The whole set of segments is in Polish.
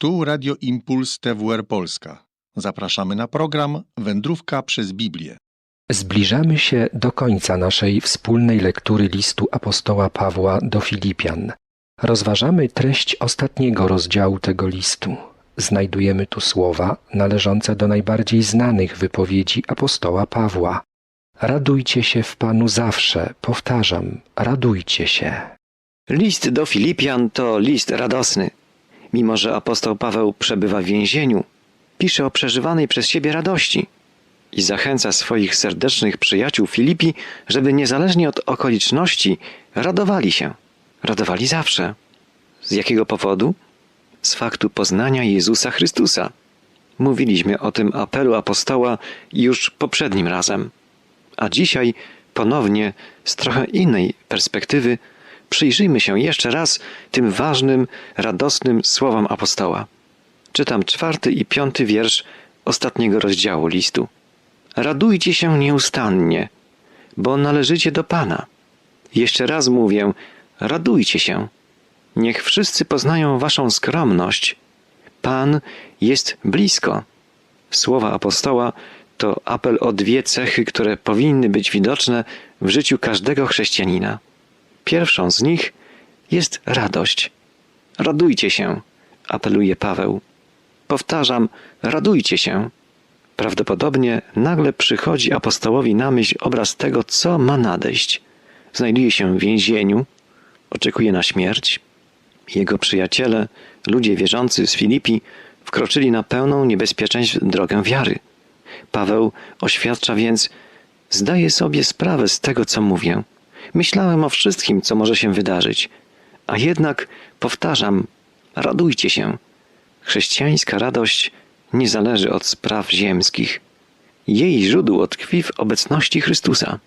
Tu Radio Impuls TWR Polska. Zapraszamy na program Wędrówka przez Biblię. Zbliżamy się do końca naszej wspólnej lektury listu apostoła Pawła do Filipian. Rozważamy treść ostatniego rozdziału tego listu. Znajdujemy tu słowa należące do najbardziej znanych wypowiedzi apostoła Pawła. Radujcie się w Panu zawsze, powtarzam, radujcie się. List do Filipian to list radosny. Mimo, że apostoł Paweł przebywa w więzieniu, pisze o przeżywanej przez siebie radości i zachęca swoich serdecznych przyjaciół Filipi, żeby niezależnie od okoliczności radowali się. Radowali zawsze. Z jakiego powodu? Z faktu poznania Jezusa Chrystusa. Mówiliśmy o tym apelu apostoła już poprzednim razem. A dzisiaj ponownie z trochę innej perspektywy przyjrzyjmy się jeszcze raz tym ważnym, radosnym słowom apostoła. Czytam czwarty i piąty wiersz ostatniego rozdziału listu. Radujcie się nieustannie, bo należycie do Pana. Jeszcze raz mówię, radujcie się. Niech wszyscy poznają waszą skromność. Pan jest blisko. Słowa apostoła to apel o dwie cechy, które powinny być widoczne w życiu każdego chrześcijanina. Pierwszą z nich jest radość. Radujcie się, apeluje Paweł. Powtarzam, radujcie się. Prawdopodobnie nagle przychodzi apostołowi na myśl obraz tego, co ma nadejść. Znajduje się w więzieniu, oczekuje na śmierć. Jego przyjaciele, ludzie wierzący z Filipi, wkroczyli na pełną niebezpieczeństw drogę wiary. Paweł oświadcza więc: Zdaję sobie sprawę z tego, co mówię. Myślałem o wszystkim, co może się wydarzyć, a jednak powtarzam: radujcie się. Chrześcijańska radość nie zależy od spraw ziemskich. Jej źródło tkwi w obecności Chrystusa.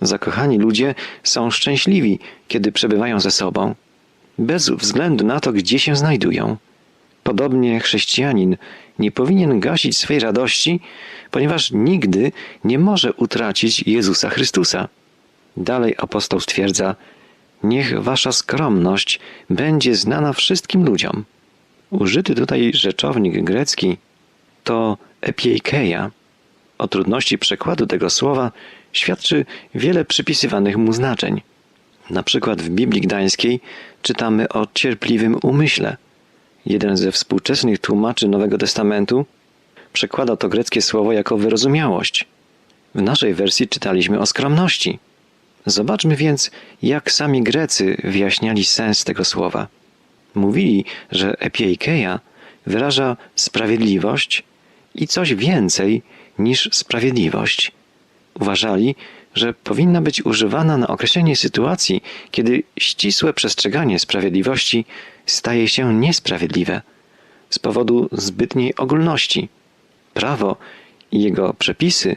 Zakochani ludzie są szczęśliwi, kiedy przebywają ze sobą, bez względu na to, gdzie się znajdują. Podobnie chrześcijanin nie powinien gasić swej radości, ponieważ nigdy nie może utracić Jezusa Chrystusa. Dalej apostoł stwierdza: Niech wasza skromność będzie znana wszystkim ludziom. Użyty tutaj rzeczownik grecki to epieikeia. O trudności przekładu tego słowa świadczy wiele przypisywanych mu znaczeń. Na przykład w Biblii Gdańskiej czytamy o cierpliwym umyśle. Jeden ze współczesnych tłumaczy Nowego Testamentu przekłada to greckie słowo jako wyrozumiałość. W naszej wersji czytaliśmy o skromności. Zobaczmy więc, jak sami Grecy wyjaśniali sens tego słowa. Mówili, że epieikeia wyraża sprawiedliwość i coś więcej niż sprawiedliwość. Uważali, że powinna być używana na określenie sytuacji, kiedy ścisłe przestrzeganie sprawiedliwości staje się niesprawiedliwe z powodu zbytniej ogólności. Prawo i jego przepisy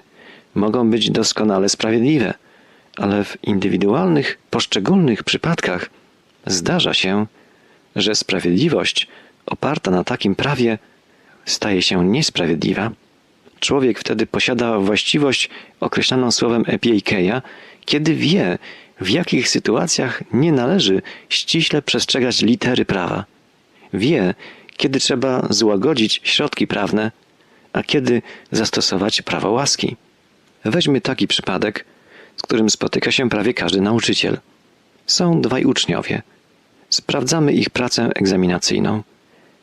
mogą być doskonale sprawiedliwe, ale w indywidualnych, poszczególnych przypadkach zdarza się, że sprawiedliwość oparta na takim prawie staje się niesprawiedliwa. Człowiek wtedy posiada właściwość określaną słowem epieikeia, kiedy wie, w jakich sytuacjach nie należy ściśle przestrzegać litery prawa. Wie, kiedy trzeba złagodzić środki prawne, a kiedy zastosować prawo łaski. Weźmy taki przypadek, z którym spotyka się prawie każdy nauczyciel. Są dwaj uczniowie. Sprawdzamy ich pracę egzaminacyjną.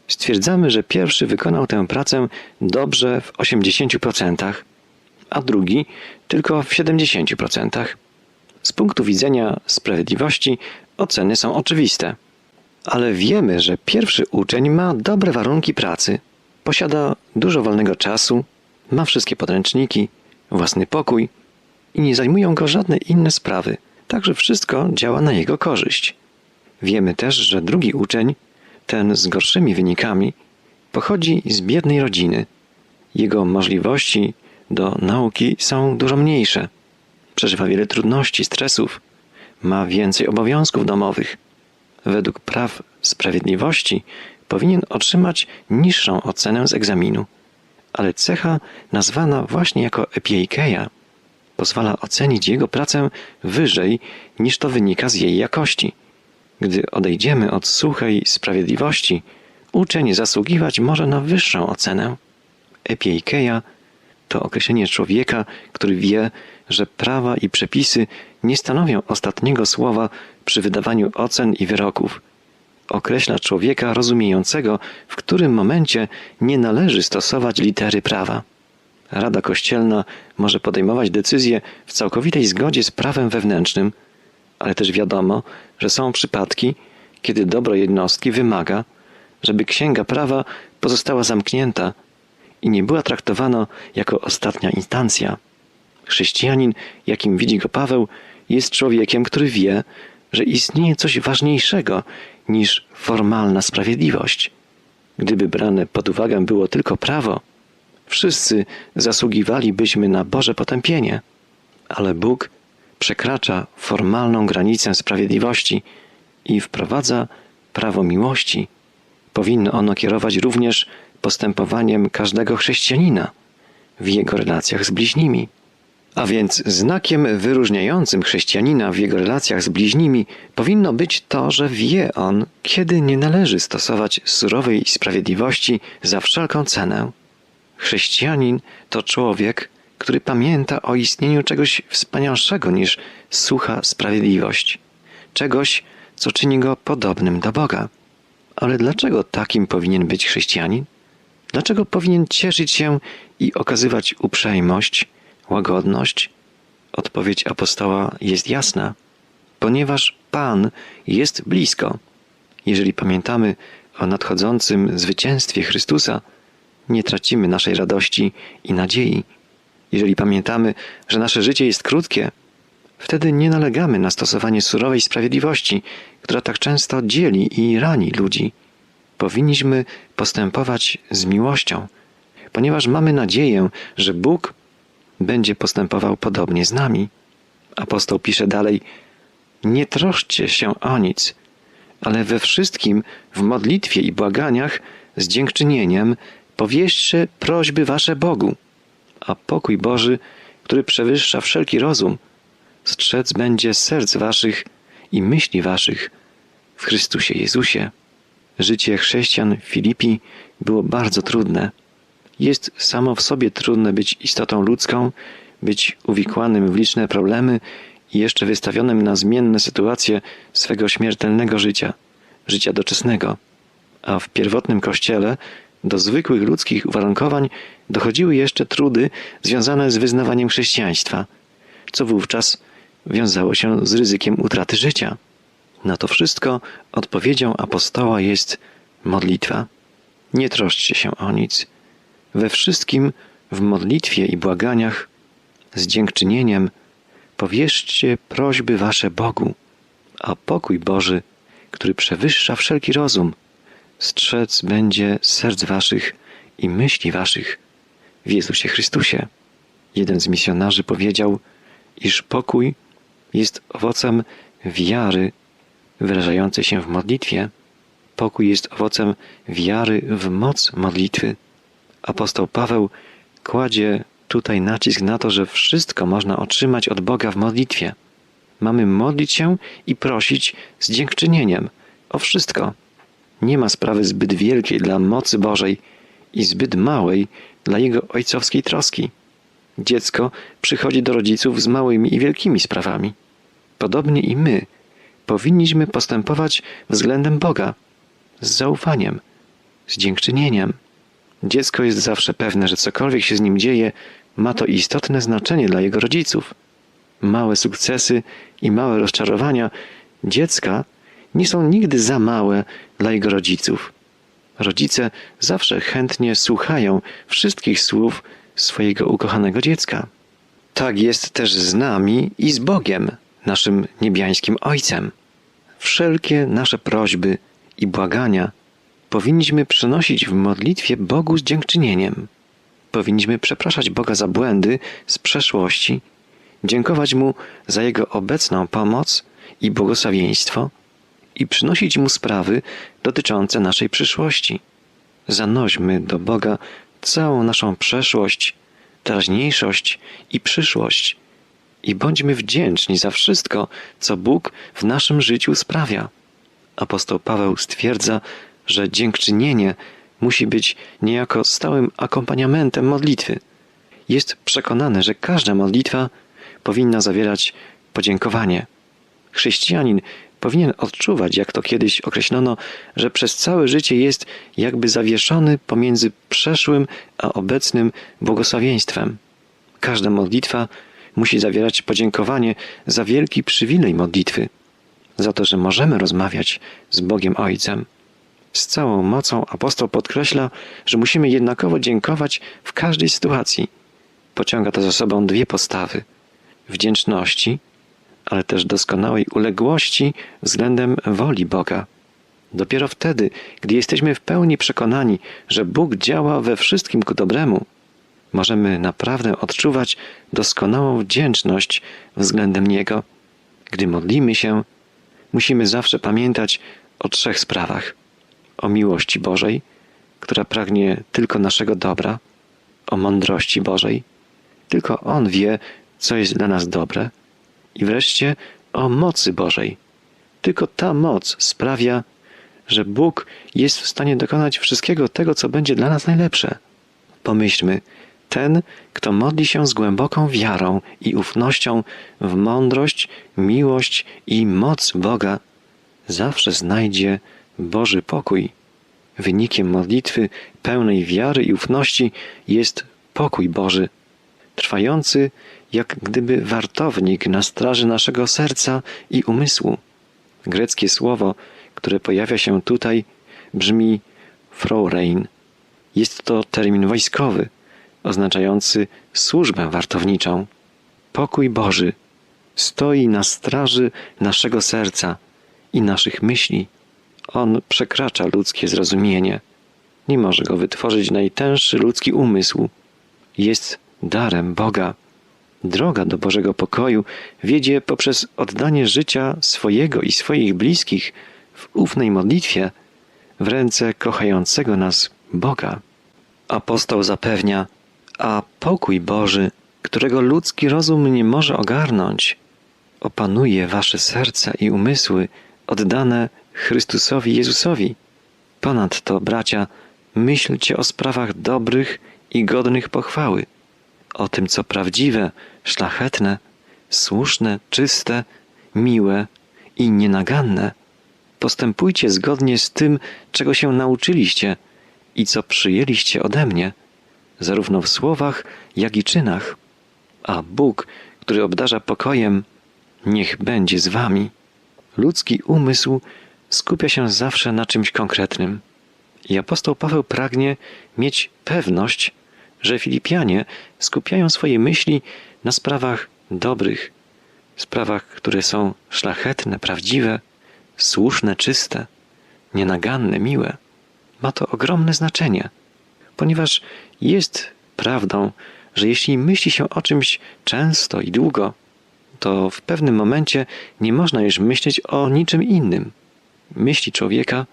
Stwierdzamy, że pierwszy wykonał tę pracę dobrze w 80%, a drugi tylko w 70%. Z punktu widzenia sprawiedliwości oceny są oczywiste. Ale wiemy, że pierwszy uczeń ma dobre warunki pracy, posiada dużo wolnego czasu, ma wszystkie podręczniki, własny pokój i nie zajmują go żadne inne sprawy, także wszystko działa na jego korzyść. Wiemy też, że drugi uczeń, ten z gorszymi wynikami, pochodzi z biednej rodziny. Jego możliwości do nauki są dużo mniejsze. Przeżywa wiele trudności, stresów, ma więcej obowiązków domowych. Według praw sprawiedliwości powinien otrzymać niższą ocenę z egzaminu, ale cecha nazwana właśnie jako epieikeia pozwala ocenić jego pracę wyżej niż to wynika z jej jakości. Gdy odejdziemy od suchej sprawiedliwości, uczeń zasługiwać może na wyższą ocenę. Epiikeia to określenie człowieka, który wie, że prawa i przepisy nie stanowią ostatniego słowa przy wydawaniu ocen i wyroków. Określa człowieka rozumiejącego, w którym momencie nie należy stosować litery prawa. Rada Kościelna może podejmować decyzje w całkowitej zgodzie z prawem wewnętrznym, ale też wiadomo, że są przypadki, kiedy dobro jednostki wymaga, żeby księga prawa pozostała zamknięta i nie była traktowana jako ostatnia instancja. Chrześcijanin, jakim widzi go Paweł, jest człowiekiem, który wie, że istnieje coś ważniejszego niż formalna sprawiedliwość. Gdyby brane pod uwagę było tylko prawo, wszyscy zasługiwalibyśmy na Boże potępienie, ale Bóg przekracza formalną granicę sprawiedliwości i wprowadza prawo miłości. Powinno ono kierować również postępowaniem każdego chrześcijanina w jego relacjach z bliźnimi. A więc znakiem wyróżniającym chrześcijanina w jego relacjach z bliźnimi powinno być to, że wie on, kiedy nie należy stosować surowej sprawiedliwości za wszelką cenę. Chrześcijanin to człowiek, który pamięta o istnieniu czegoś wspanialszego niż sucha sprawiedliwość, czegoś, co czyni go podobnym do Boga. Ale dlaczego takim powinien być chrześcijanin? Dlaczego powinien cieszyć się i okazywać uprzejmość, łagodność? Odpowiedź apostoła jest jasna. Ponieważ Pan jest blisko. Jeżeli pamiętamy o nadchodzącym zwycięstwie Chrystusa, nie tracimy naszej radości i nadziei. Jeżeli pamiętamy, że nasze życie jest krótkie, wtedy nie nalegamy na stosowanie surowej sprawiedliwości, która tak często dzieli i rani ludzi. Powinniśmy postępować z miłością, ponieważ mamy nadzieję, że Bóg będzie postępował podobnie z nami. Apostoł pisze dalej: Nie troszczcie się o nic, ale we wszystkim w modlitwie i błaganiach z dziękczynieniem powieście prośby wasze Bogu, a pokój Boży, który przewyższa wszelki rozum, strzec będzie serc waszych i myśli waszych w Chrystusie Jezusie. Życie chrześcijan w Filipi było bardzo trudne. Jest samo w sobie trudne być istotą ludzką, być uwikłanym w liczne problemy i jeszcze wystawionym na zmienne sytuacje swego śmiertelnego życia, życia doczesnego. A w pierwotnym kościele do zwykłych ludzkich uwarunkowań dochodziły jeszcze trudy związane z wyznawaniem chrześcijaństwa, co wówczas wiązało się z ryzykiem utraty życia. Na to wszystko odpowiedzią apostoła jest modlitwa. Nie troszczcie się o nic. We wszystkim w modlitwie i błaganiach z dziękczynieniem powierzcie prośby wasze Bogu, a pokój Boży, który przewyższa wszelki rozum, strzec będzie serc waszych i myśli waszych w Jezusie Chrystusie. Jeden z misjonarzy powiedział, iż pokój jest owocem wiary wyrażającej się w modlitwie. Pokój jest owocem wiary w moc modlitwy. Apostoł Paweł kładzie tutaj nacisk na to, że wszystko można otrzymać od Boga w modlitwie. Mamy modlić się i prosić z dziękczynieniem o wszystko. Nie ma sprawy zbyt wielkiej dla mocy Bożej i zbyt małej dla Jego ojcowskiej troski. Dziecko przychodzi do rodziców z małymi i wielkimi sprawami. Podobnie i my powinniśmy postępować względem Boga z zaufaniem, z dziękczynieniem. Dziecko jest zawsze pewne, że cokolwiek się z nim dzieje, ma to istotne znaczenie dla jego rodziców. Małe sukcesy i małe rozczarowania dziecka nie są nigdy za małe dla jego rodziców. Rodzice zawsze chętnie słuchają wszystkich słów swojego ukochanego dziecka. Tak jest też z nami i z Bogiem, naszym niebiańskim Ojcem. Wszelkie nasze prośby i błagania powinniśmy przynosić w modlitwie Bogu z dziękczynieniem. Powinniśmy przepraszać Boga za błędy z przeszłości, dziękować Mu za Jego obecną pomoc i błogosławieństwo i przynosić Mu sprawy dotyczące naszej przyszłości. Zanośmy do Boga całą naszą przeszłość, teraźniejszość i przyszłość i bądźmy wdzięczni za wszystko, co Bóg w naszym życiu sprawia. Apostoł Paweł stwierdza, że dziękczynienie musi być niejako stałym akompaniamentem modlitwy. Jest przekonany, że każda modlitwa powinna zawierać podziękowanie. Chrześcijanin powinien odczuwać, jak to kiedyś określono, że przez całe życie jest jakby zawieszony pomiędzy przeszłym a obecnym błogosławieństwem. Każda modlitwa musi zawierać podziękowanie za wielki przywilej modlitwy, za to, że możemy rozmawiać z Bogiem Ojcem. Z całą mocą apostoł podkreśla, że musimy jednakowo dziękować w każdej sytuacji. Pociąga to za sobą dwie postawy: wdzięczności, ale też doskonałej uległości względem woli Boga. Dopiero wtedy, gdy jesteśmy w pełni przekonani, że Bóg działa we wszystkim ku dobremu, możemy naprawdę odczuwać doskonałą wdzięczność względem Niego. Gdy modlimy się, musimy zawsze pamiętać o trzech sprawach: o miłości Bożej, która pragnie tylko naszego dobra, o mądrości Bożej, tylko On wie, co jest dla nas dobre, i wreszcie o mocy Bożej. Tylko ta moc sprawia, że Bóg jest w stanie dokonać wszystkiego tego, co będzie dla nas najlepsze. Pomyślmy, ten, kto modli się z głęboką wiarą i ufnością w mądrość, miłość i moc Boga, zawsze znajdzie Boży pokój. Wynikiem modlitwy pełnej wiary i ufności jest pokój Boży, trwający jak gdyby wartownik na straży naszego serca i umysłu. Greckie słowo, które pojawia się tutaj, brzmi Frorein. Jest to termin wojskowy, oznaczający służbę wartowniczą. Pokój Boży stoi na straży naszego serca i naszych myśli. On przekracza ludzkie zrozumienie. Nie może go wytworzyć najtęższy ludzki umysł. Jest darem Boga. Droga do Bożego pokoju wiedzie poprzez oddanie życia swojego i swoich bliskich w ufnej modlitwie w ręce kochającego nas Boga. Apostoł zapewnia, a pokój Boży, którego ludzki rozum nie może ogarnąć, opanuje wasze serca i umysły oddane Chrystusowi Jezusowi. Ponadto, bracia, myślcie o sprawach dobrych i godnych pochwały, o tym, co prawdziwe, szlachetne, słuszne, czyste, miłe i nienaganne. Postępujcie zgodnie z tym, czego się nauczyliście i co przyjęliście ode mnie, zarówno w słowach, jak i czynach. A Bóg, który obdarza pokojem, niech będzie z wami. Ludzki umysł skupia się zawsze na czymś konkretnym. I apostoł Paweł pragnie mieć pewność, że Filipianie skupiają swoje myśli na sprawach dobrych, sprawach, które są szlachetne, prawdziwe, słuszne, czyste, nienaganne, miłe. Ma to ogromne znaczenie, ponieważ jest prawdą, że jeśli myśli się o czymś często i długo, to w pewnym momencie nie można już myśleć o niczym innym. Myśli człowieka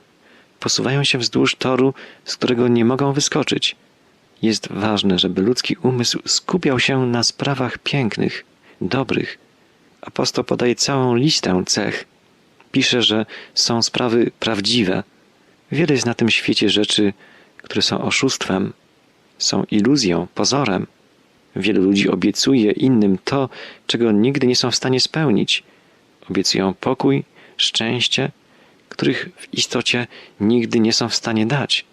posuwają się wzdłuż toru, z którego nie mogą wyskoczyć. Jest ważne, żeby ludzki umysł skupiał się na sprawach pięknych, dobrych. Apostoł podaje całą listę cech. Pisze, że są sprawy prawdziwe. Wiele jest na tym świecie rzeczy, które są oszustwem, są iluzją, pozorem. Wielu ludzi obiecuje innym to, czego nigdy nie są w stanie spełnić. Obiecują pokój, szczęście, których w istocie nigdy nie są w stanie dać.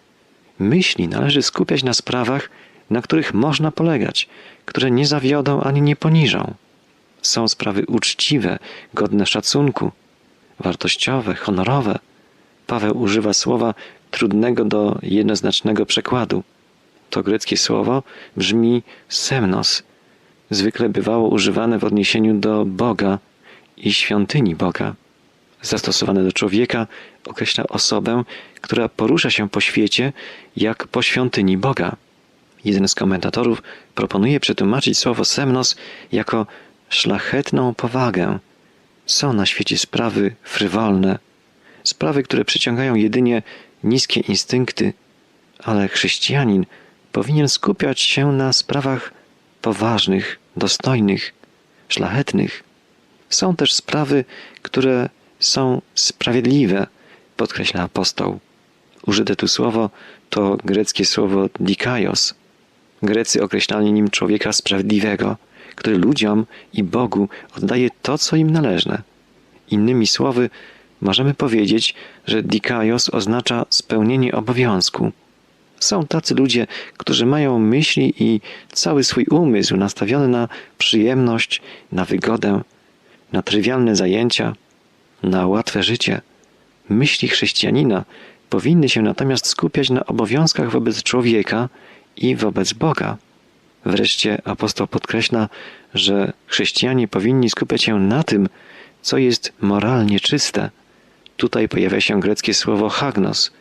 Myśli należy skupiać na sprawach, na których można polegać, które nie zawiodą ani nie poniżą. Są sprawy uczciwe, godne szacunku, wartościowe, honorowe. Paweł używa słowa trudnego do jednoznacznego przekładu. To greckie słowo brzmi semnos. Zwykle bywało używane w odniesieniu do Boga i świątyni Boga. Zastosowane do człowieka określa osobę, która porusza się po świecie jak po świątyni Boga. Jeden z komentatorów proponuje przetłumaczyć słowo semnos jako szlachetną powagę. Są na świecie sprawy frywolne, sprawy, które przyciągają jedynie niskie instynkty, ale chrześcijanin powinien skupiać się na sprawach poważnych, dostojnych, szlachetnych. Są też sprawy, które są sprawiedliwe, podkreśla apostoł. Użyte tu słowo to greckie słowo dikaios. Grecy określali nim człowieka sprawiedliwego, który ludziom i Bogu oddaje to, co im należne. Innymi słowy, możemy powiedzieć, że dikaios oznacza spełnienie obowiązku. Są tacy ludzie, którzy mają myśli i cały swój umysł nastawiony na przyjemność, na wygodę, na trywialne zajęcia, na łatwe życie. Myśli chrześcijanina powinny się natomiast skupiać na obowiązkach wobec człowieka i wobec Boga. Wreszcie apostoł podkreśla, że chrześcijanie powinni skupiać się na tym, co jest moralnie czyste. Tutaj pojawia się greckie słowo hagnos.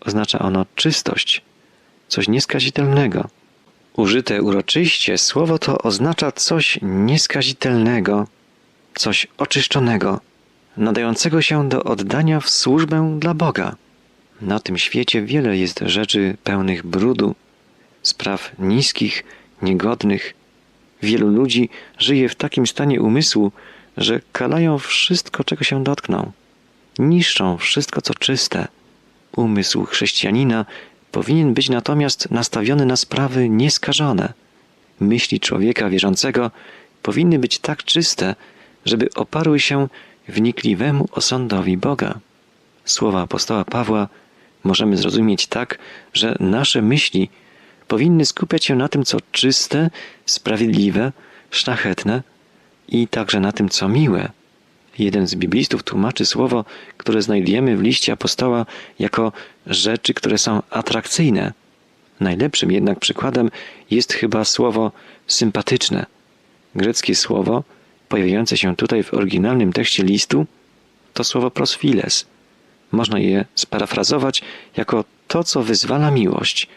Oznacza ono czystość, coś nieskazitelnego. Użyte uroczyście, słowo to oznacza coś nieskazitelnego, coś oczyszczonego, nadającego się do oddania w służbę dla Boga. Na tym świecie wiele jest rzeczy pełnych brudu, spraw niskich, niegodnych. Wielu ludzi żyje w takim stanie umysłu, że kalają wszystko, czego się dotkną. Niszczą wszystko, co czyste. Umysł chrześcijanina powinien być natomiast nastawiony na sprawy nieskażone. Myśli człowieka wierzącego powinny być tak czyste, żeby oparły się wnikliwemu osądowi Boga. Słowa apostoła Pawła możemy zrozumieć tak, że nasze myśli powinny skupiać się na tym, co czyste, sprawiedliwe, szlachetne i także na tym, co miłe. Jeden z biblistów tłumaczy słowo, które znajdujemy w liście apostoła jako rzeczy, które są atrakcyjne. Najlepszym jednak przykładem jest chyba słowo sympatyczne. Greckie słowo, pojawiające się tutaj w oryginalnym tekście listu, to słowo prosfiles. Można je sparafrazować jako to, co wyzwala miłość.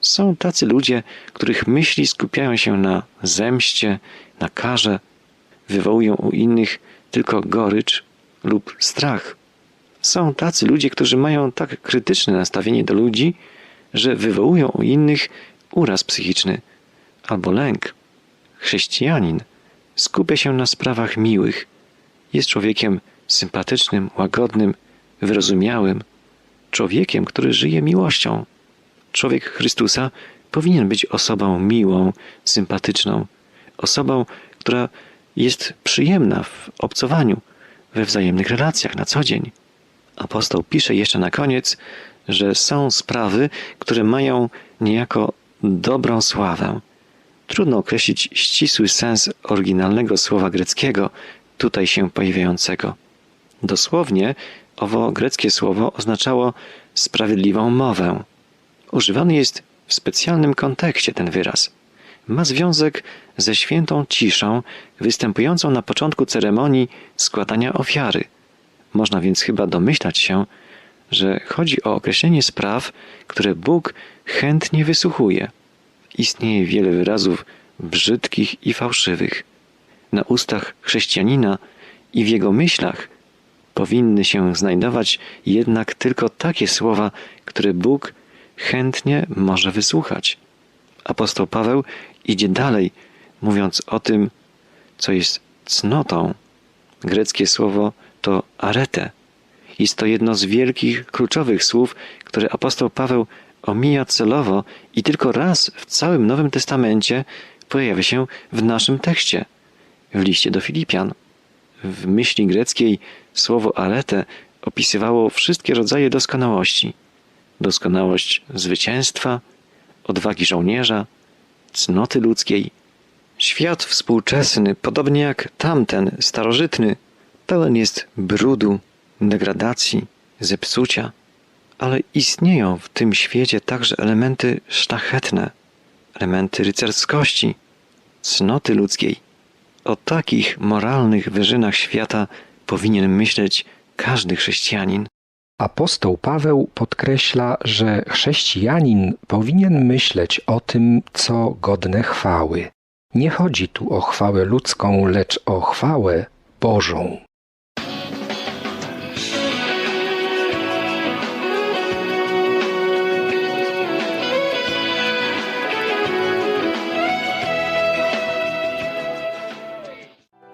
Są tacy ludzie, których myśli skupiają się na zemście, na karze, wywołują u innych tylko gorycz lub strach. Są tacy ludzie, którzy mają tak krytyczne nastawienie do ludzi, że wywołują u innych uraz psychiczny albo lęk. Chrześcijanin skupia się na sprawach miłych. Jest człowiekiem sympatycznym, łagodnym, wyrozumiałym, człowiekiem, który żyje miłością. Człowiek Chrystusa powinien być osobą miłą, sympatyczną, osobą, która jest przyjemna w obcowaniu, we wzajemnych relacjach na co dzień. Apostoł pisze jeszcze na koniec, że są sprawy, które mają niejako dobrą sławę. Trudno określić ścisły sens oryginalnego słowa greckiego, tutaj się pojawiającego. Dosłownie owo greckie słowo oznaczało sprawiedliwą mowę. Używany jest w specjalnym kontekście ten wyraz. Ma związek ze świętą ciszą występującą na początku ceremonii składania ofiary. Można więc chyba domyślać się, że chodzi o określenie spraw, które Bóg chętnie wysłuchuje. Istnieje wiele wyrazów brzydkich i fałszywych. Na ustach chrześcijanina i w jego myślach powinny się znajdować jednak tylko takie słowa, które Bóg chętnie może wysłuchać. Apostoł Paweł idzie dalej, mówiąc o tym, co jest cnotą. Greckie słowo to arete. Jest to jedno z wielkich, kluczowych słów, które apostoł Paweł omija celowo i tylko raz w całym Nowym Testamencie pojawia się w naszym tekście, w liście do Filipian. W myśli greckiej słowo arete opisywało wszystkie rodzaje doskonałości. Doskonałość zwycięstwa, odwagi żołnierza, cnoty ludzkiej. Świat współczesny, podobnie jak tamten starożytny, pełen jest brudu, degradacji, zepsucia, ale istnieją w tym świecie także elementy szlachetne, elementy rycerskości, cnoty ludzkiej. O takich moralnych wyżynach świata powinien myśleć każdy chrześcijanin. Apostoł Paweł podkreśla, że chrześcijanin powinien myśleć o tym, co godne chwały. Nie chodzi tu o chwałę ludzką, lecz o chwałę Bożą.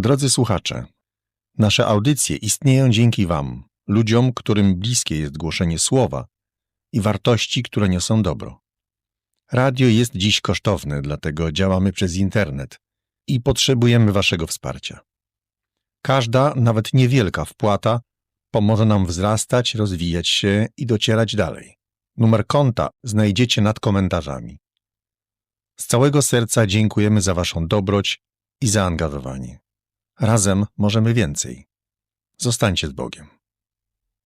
Drodzy słuchacze, nasze audycje istnieją dzięki Wam, ludziom, którym bliskie jest głoszenie słowa i wartości, które niosą dobro. Radio jest dziś kosztowne, dlatego działamy przez internet i potrzebujemy Waszego wsparcia. Każda, nawet niewielka wpłata pomoże nam wzrastać, rozwijać się i docierać dalej. Numer konta znajdziecie nad komentarzami. Z całego serca dziękujemy za Waszą dobroć i zaangażowanie. Razem możemy więcej. Zostańcie z Bogiem.